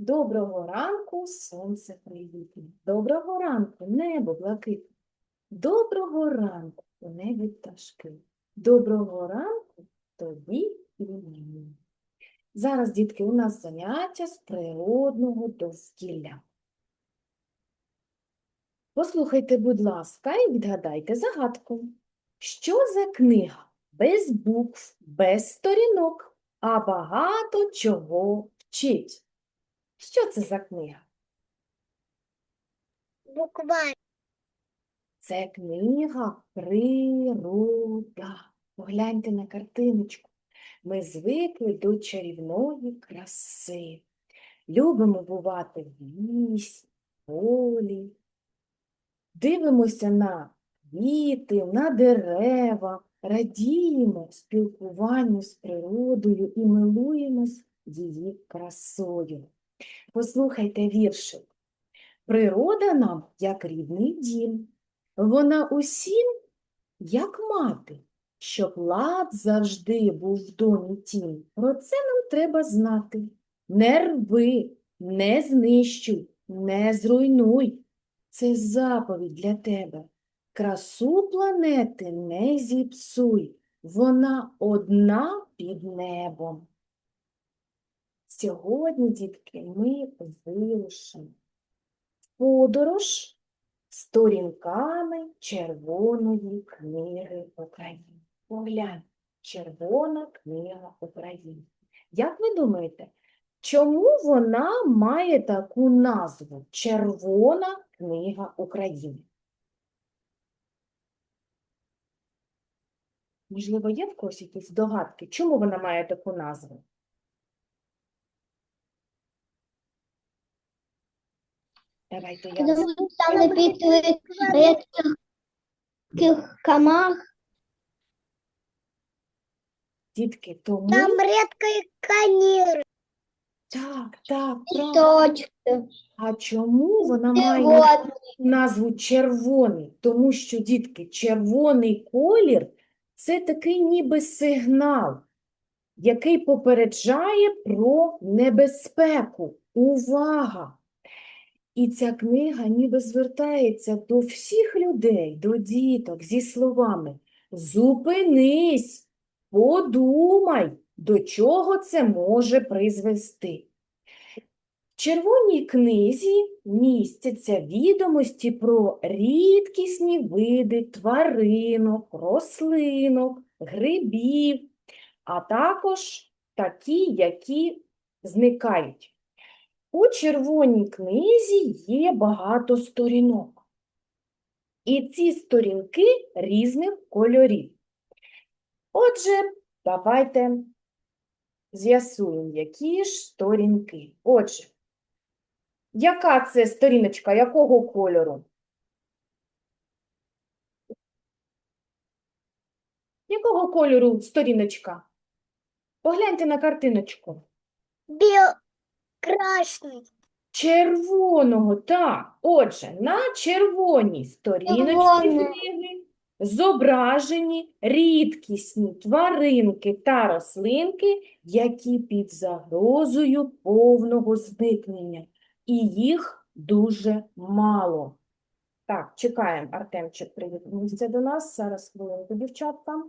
Доброго ранку, сонце привітне. Доброго ранку, небо блакитне. Доброго ранку, у небі пташки. Доброго ранку тобі і мені. Зараз, дітки, у нас заняття з природного довкілля. Послухайте, будь ласка, і відгадайте загадку. Що за книга? Без букв, без сторінок, а багато чого вчить. Що це за книга? Букварь. Це книга природа. Погляньте на картиночку. Ми звикли до чарівної краси. Любимо бувати в лісі, полі. Дивимося на квіти, на дерева, радіємо спілкуванню з природою і милуємось її красою. Послухайте віршик. Природа нам як рідний дім. Вона усім, як мати, щоб лад завжди був в домі тім. Про це нам треба знати. Не рви, не знищуй, не зруйнуй. Це заповідь для тебе. Красу планети не зіпсуй. Вона одна під небом. Сьогодні, дітки, ми вирушимо подорож сторінками Червоної книги України. Поглянь, Червона книга України. Як ви думаєте, чому вона має таку назву Червона книга України? Можливо, є в когось якісь здогадки, чому вона має таку назву? Давайте я Тому що там напитують рідких комах. Дітки, тому редкие каниры. так, так, правильно. А чому вона має назву червоний? Тому що, дітки, червоний колір це такий ніби сигнал, який попереджає про небезпеку. Увага! І ця книга ніби звертається до всіх людей, до діток зі словами Зупинись, подумай, до чого це може призвести. В червоній книзі містяться відомості про рідкісні види тваринок, рослинок, грибів, а також такі, які зникають. У червоній книзі є багато сторінок. І ці сторінки різних кольорів. Отже, давайте з'ясуємо, які ж сторінки. Отже, яка це сторіночка, якого кольору? Якого кольору сторіночка? Погляньте на картиночку. Бел... Красный. Червоного, так. Отже, на червоній сторіночці книги зображені рідкісні тваринки та рослинки, які під загрозою повного зникнення. І їх дуже мало. Так, чекаємо, Артемчик приєднується до нас. Зараз хвилинку, дівчатка.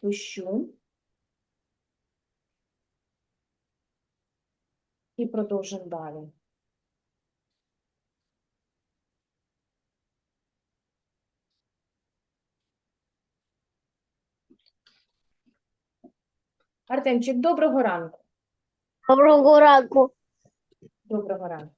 Пущу. І продовжимо далі. Артемчик, доброго ранку. Доброго ранку. Доброго ранку.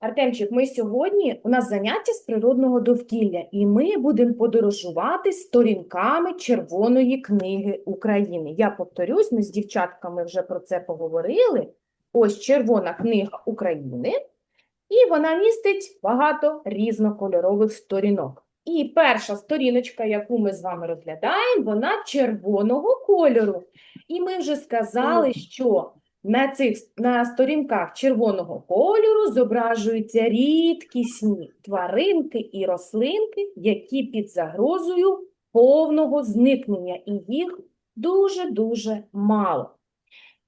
Артемчик, ми сьогодні, у нас заняття з природного довкілля, і ми будемо подорожувати сторінками Червоної книги України. Я повторюсь, ми з дівчатками вже про це поговорили. Ось Червона книга України, і вона містить багато різнокольорових сторінок. І перша сторіночка, яку ми з вами розглядаємо, вона червоного кольору. І ми вже сказали, що на цих на сторінках червоного кольору зображуються рідкісні тваринки і рослинки, які під загрозою повного зникнення, і їх дуже-дуже мало.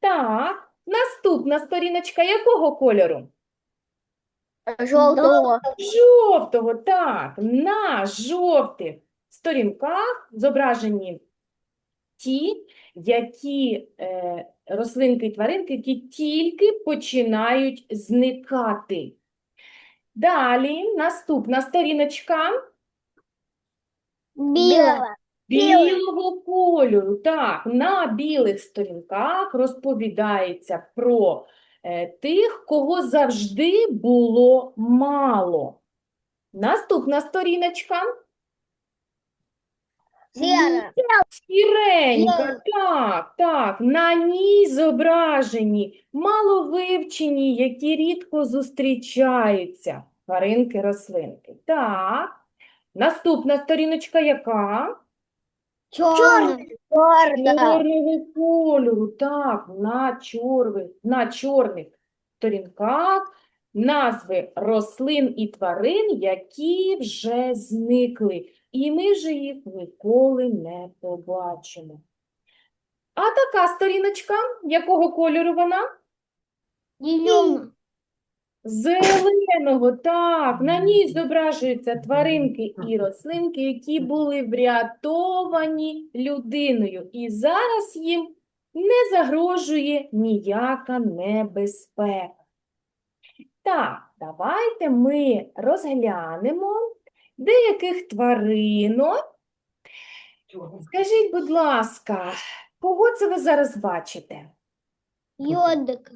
Так, Наступна сторіночка якого кольору? Желтого. Жовтого, так. На жовтих сторінках зображені ті, які е, рослинки і тваринки, які тільки починають зникати. Далі, наступна сторіночка Белого. Білого кольору. Так, на білих сторінках розповідається про е, тих, кого завжди було мало. Наступна сторіночка. Серого. Сіренька, так, так, на ній зображені маловивчені, які рідко зустрічаються, тваринки, рослинки. Так, наступна сторіночка яка? Черный. Черный. Чорного кольору, так, на чорних, на чорних сторінках назви рослин і тварин, які вже зникли, і ми вже їх ніколи не побачимо. А така сторіночка, якого кольору вона? Зеленый. Зеленого, так, на ній зображуються тваринки і рослинки, які були врятовані людиною, і зараз їм не загрожує ніяка небезпека. Так, давайте ми розглянемо деяких тваринок. Скажіть, будь ласка, кого це ви зараз бачите? Йодик.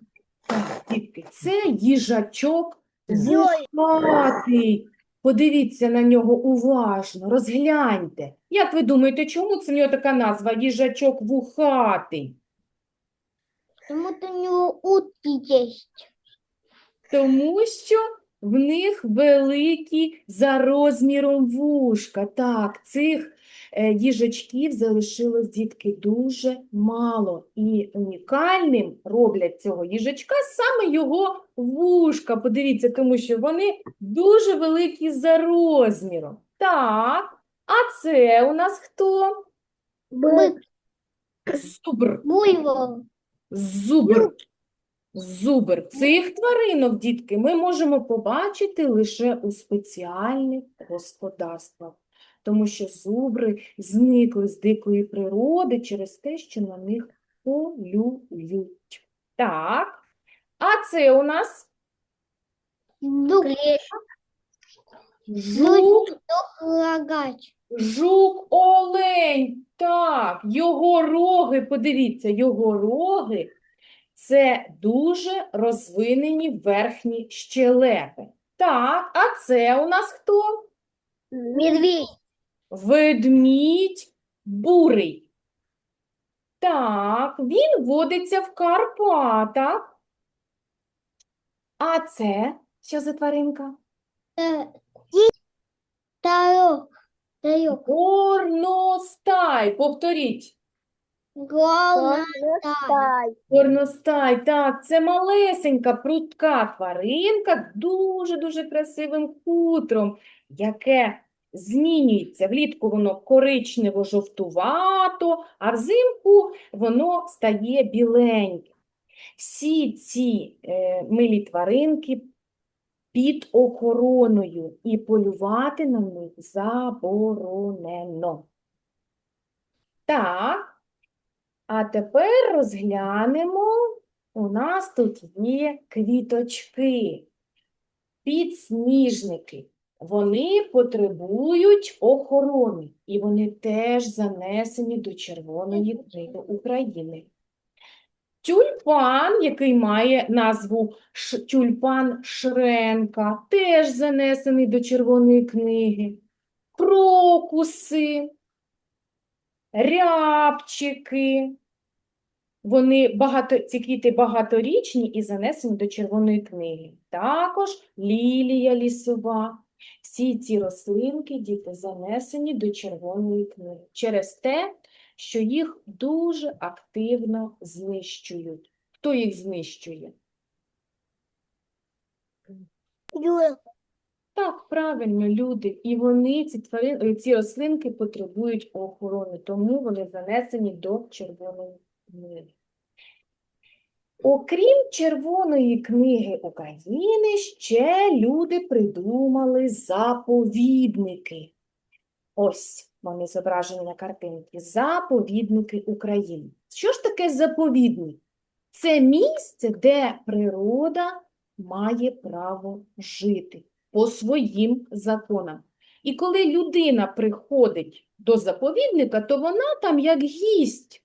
Так, дітки, це їжачок вухатий. Подивіться на нього уважно, розгляньте. Як ви думаєте, чому це в нього така назва їжачок вухатий? Тому то у нього утки є. Тому що в них великі за розміром вушка. Так, цих е, їжачків залишилось, дітки, дуже мало. І унікальним роблять цього їжачка саме його вушка. Подивіться, тому що вони дуже великі за розміром. Так, а це у нас хто? Бык. Зубр. Буйвол. Зубр. Зубр. Цих тваринок, дітки, ми можемо побачити лише у спеціальних господарствах, тому що зубри зникли з дикої природи через те, що на них полюють. Так, а це у нас Дух. жук, Рогач. жук-олень. Так, його роги, подивіться, його роги це дуже розвинені верхні щелепи. Так, а це у нас хто? Медведь. Ведмідь бурий. Так, він водиться в Карпатах. А це що за тваринка? Тарок. Горностай. Повторіть. Горностай. Горностай, так, це малесенька прудка тваринка з дуже-дуже красивим хутром, яке змінюється. Влітку воно коричнево-жовтувато, а взимку воно стає біленьким. Всі ці е, милі тваринки під охороною, і полювати на них заборонено. Так. А тепер розглянемо. У нас тут є квіточки, підсніжники. Вони потребують охорони, і вони теж занесені до Червоної книги України. Тюльпан, який має назву тюльпан Шренка, теж занесений до Червоної книги. Крокуси, рябчики. Вони багато, ці квіти багаторічні і занесені до Червоної книги. Також лілія лісова. Всі ці рослинки, діти, занесені до Червоної книги через те, що їх дуже активно знищують. Хто їх знищує? Так, правильно, люди. І вони, ці тварин, е, ці рослинки потребують охорони, тому вони занесені до червоної книги. Окрім Червоної книги України, ще люди придумали заповідники. Ось вони зображені на картинці. Заповідники України. Що ж таке заповідник? Це місце, де природа має право жити по своїм законам. І коли людина приходить до заповідника, то вона там як гість.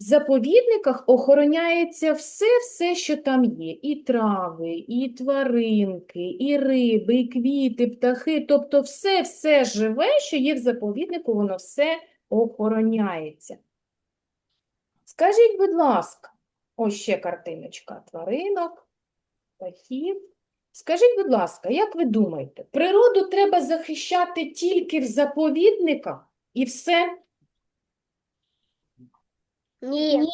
В заповідниках охороняється все-все, що там є. І трави, і тваринки, і риби, і квіти, птахи. Тобто все-все живе, що є в заповіднику, воно все охороняється. Скажіть, будь ласка, ось ще картиночка тваринок, птахів. Скажіть, будь ласка, як ви думаєте, природу треба захищати тільки в заповідниках і все? Ні.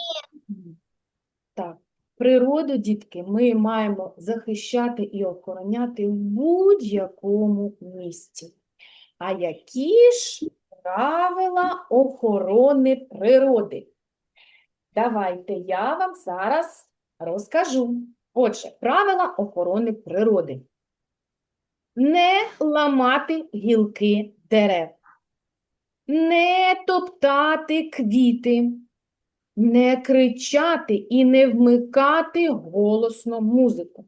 Так, природу, дітки, ми маємо захищати і охороняти в будь-якому місці. А які ж правила охорони природи? Давайте я вам зараз розкажу. Отже, правила охорони природи. Не ламати гілки дерев, не топтати квіти, не кричати і не вмикати голосно музику,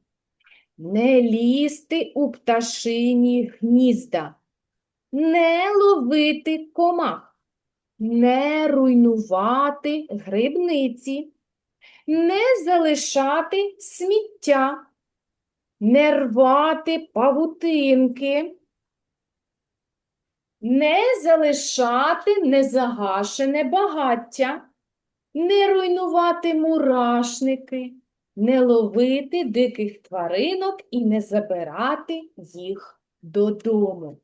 не лізти у пташині гнізда, не ловити комах, не руйнувати грибниці, не залишати сміття, не рвати павутинки, не залишати незагашене багаття не руйнувати мурашники, не ловити диких тваринок і не забирати їх додому.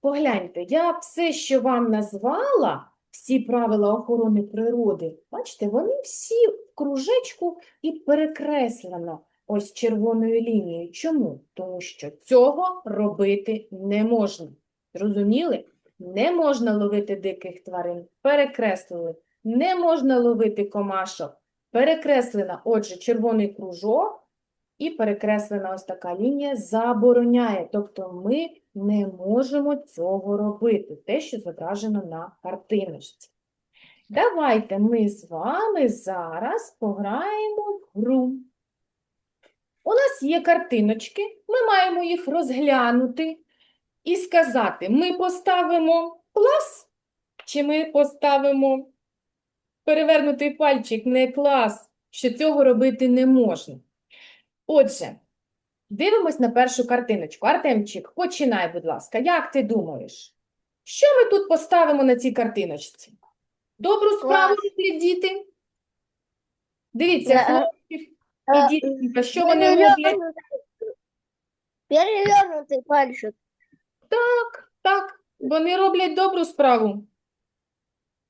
Погляньте, я все, що вам назвала, всі правила охорони природи, бачите, вони всі в кружечку і перекреслено ось червоною лінією. Чому? Тому що цього робити не можна. Зрозуміли? Не можна ловити диких тварин. Перекреслили. Не можна ловити комашок. Перекреслена, отже, червоний кружок і перекреслена ось така лінія забороняє. Тобто ми не можемо цього робити, те, що зображено на картиночці. Давайте ми з вами зараз пограємо в гру. У нас є картиночки, ми маємо їх розглянути і сказати, ми поставимо клас, чи ми поставимо перевернутий пальчик не клас, що цього робити не можна. Отже, дивимось на першу картиночку. Артемчик, починай, будь ласка. Як ти думаєш? Що ми тут поставимо на цій картиночці? Добру справу роблять діти? Дивіться, Е, хлопчик е, і дівчинка, що вони роблять? Перевернутий пальчик. Так, так, вони роблять добру справу.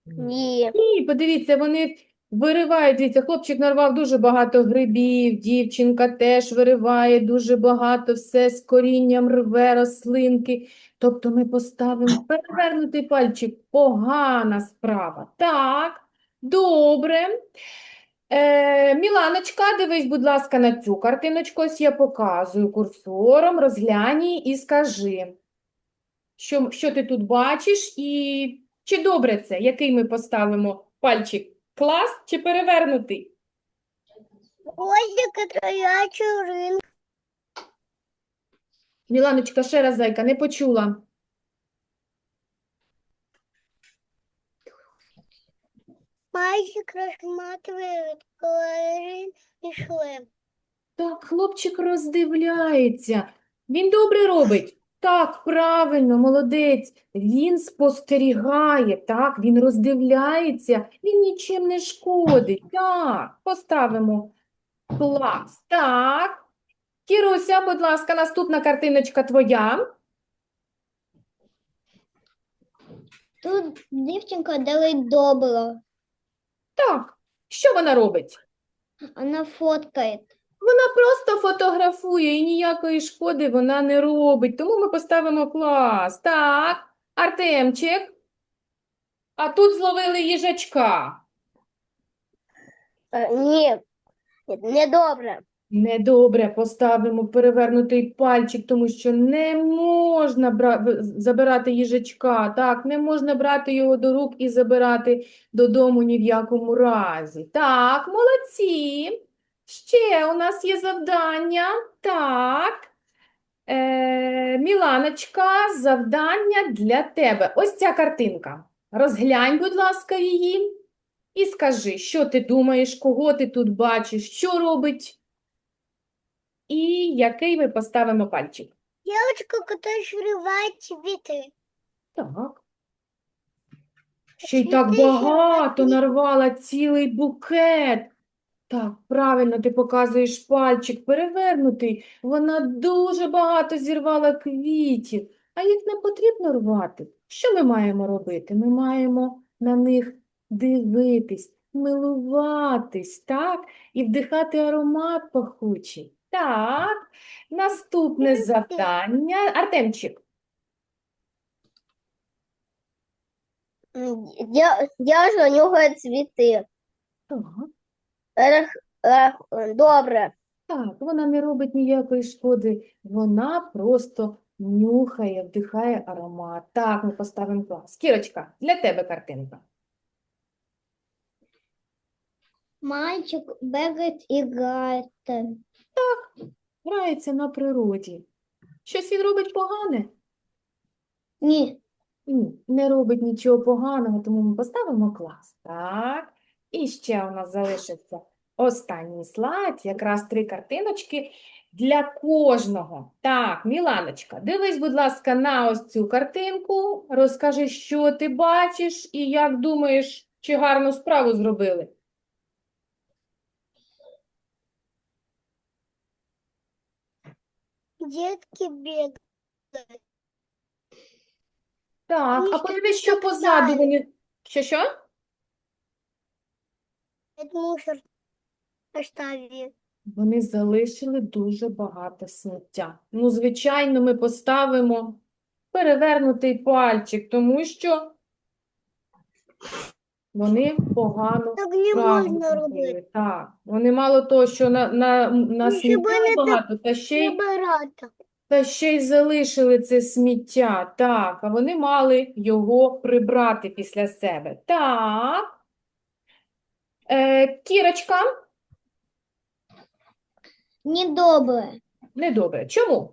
Ні. Ні, подивіться, вони виривають. Дивіться, хлопчик нарвав дуже багато грибів, дівчинка теж вириває дуже багато, все з корінням рве рослинки. Тобто ми поставимо перевернутий пальчик. Погана справа. Так, добре. Е, Міланочка, дивись, будь ласка, на цю картиночку. Ось я показую курсором, розглянь її і скажи, що, що ти тут бачиш і чи добре це? Який ми поставимо пальчик? Клас чи перевернутий? Ось троячий ринок. Міланочка, ще раз, зайка, не почула. Мальчик розматує колорин і шлем. Так, хлопчик роздивляється. Він добре робить. Так, правильно, молодець. Він спостерігає, так, він роздивляється, він нічим не шкодить. Так, поставимо клас. Так. Кіруся, будь ласка, наступна картиночка твоя. Тут дівчинка делает добро. Так. Що вона робить? Вона фоткає. Вона просто фотографує і ніякої шкоди вона не робить. Тому ми поставимо клас. Так, Артемчик. А тут зловили їжачка. Е, Ні, недобре. Недобре, поставимо перевернутий пальчик, тому що не можна бра... забирати їжачка, так, не можна брати його до рук і забирати додому ні в якому разі. Так, молодці. Ще у нас є завдання. Так. Е, Міланочка, завдання для тебе. Ось ця картинка. Розглянь, будь ласка, її і скажи, що ти думаєш, кого ти тут бачиш, що робить і який ми поставимо пальчик? Девочка, которая срывает цветы. Так. Ще й так багато нарвала цілий букет. Так, правильно, ти показуєш пальчик перевернутий. Вона дуже багато зірвала квітів. А їх не потрібно рвати. Що ми маємо робити? Ми маємо на них дивитись, милуватись, так? І вдихати аромат пахучий. Так, наступне завдання. Артемчик. Девушка нюхает цветы. Так. Добре. Так, вона не робить ніякої шкоди, вона просто нюхає, вдихає аромат. Так, ми поставимо клас. Кірочка, для тебе картинка. Мальчик бегает, играет. Грається на природі. Щось він робить погане? Ні. Ні, не робить нічого поганого, тому ми поставимо клас. Так, і ще у нас залишиться останній слайд, якраз три картиночки для кожного. Так, Міланочка, дивись, будь ласка, на ось цю картинку, розкажи, що ти бачиш і як думаєш, чи гарну справу зробили. Детки бегают. Так, а подивись, що позаду вони. Що-що? Это мусор оставили. Вони залишили дуже багато сміття. Ну, звичайно, ми поставимо перевернутий пальчик, тому що вони погано Так не справу можна робити. Так, вони мало того, що на, на, на Ну, сміття так багато, та ще й, Прибирати. та ще й залишили це сміття. Так, а вони мали його прибрати після себе. Так. Е, Кірочка, Недобре. недобре. Чому?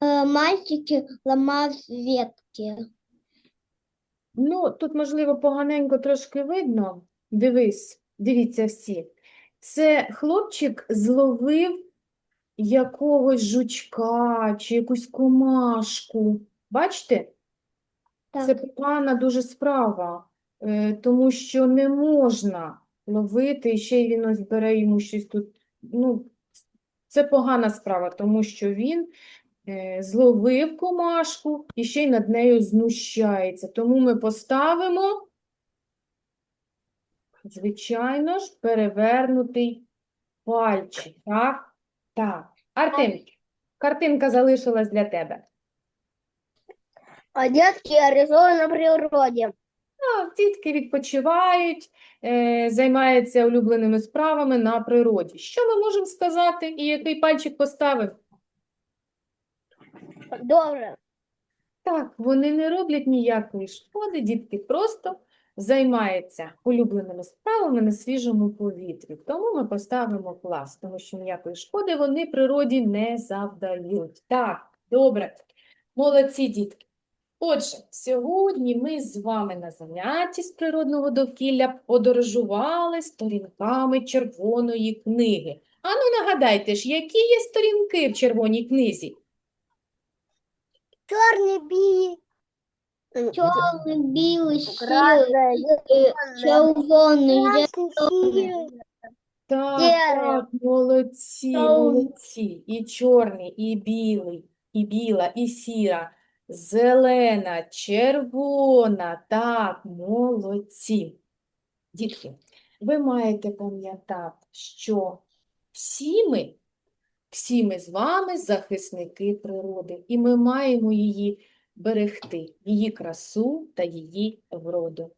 Э, Мальчики ломают ветки. Ну, тут, можливо, поганенько трошки видно. Дивись, дивіться всі. Це хлопчик зловив якогось жучка чи якусь комашку. Бачите? Це Так. погана дуже справа, е, тому що не можна ловити, і ще й він ось бере йому щось тут. Ну, це погана справа, тому що він е, зловив комашку і ще й над нею знущається. Тому ми поставимо, звичайно ж, перевернутий пальчик. Так? Так. Артем, картинка залишилась для тебе. А детки рисуют на природе. Так, дітки відпочивають, е, займаються улюбленими справами на природі. Що ми можемо сказати і який пальчик поставив? Добре. Так, вони не роблять ніякої шкоди, дітки просто займаються улюбленими справами на свіжому повітрі. Тому ми поставимо клас, тому що ніякої шкоди вони природі не завдають. Так, добре. Молодці, дітки. Отже, сьогодні ми з вами на занятті з природного довкілля подорожували сторінками червоної книги. Ану, нагадайте ж, які є сторінки в червоній книзі? Черный, белый. Черный, белый, Красное, червоный, Красный, зеленый. Так, Сірий. так, молодці, Жовтий. молодці. І чорний, і білий, і біла, і сіра, зелена, червона. Так, молодці. Дітки, ви маєте пам'ятати, що всі ми, всі ми з вами захисники природи, і ми маємо її берегти, її красу та її вроду.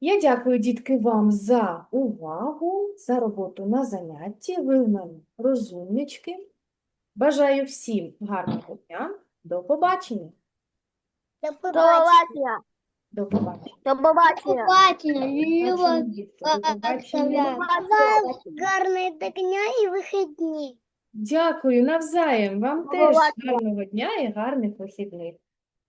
Я дякую, дітки, вам за увагу, за роботу на занятті. Ви в мене розумнички. Бажаю всім гарного дня. До побачення. До побачення. До побачення. До побачення. До побачення. Гарний дня і вихідні. Дякую навзаєм. Вам теж гарного дня і гарних вихідних.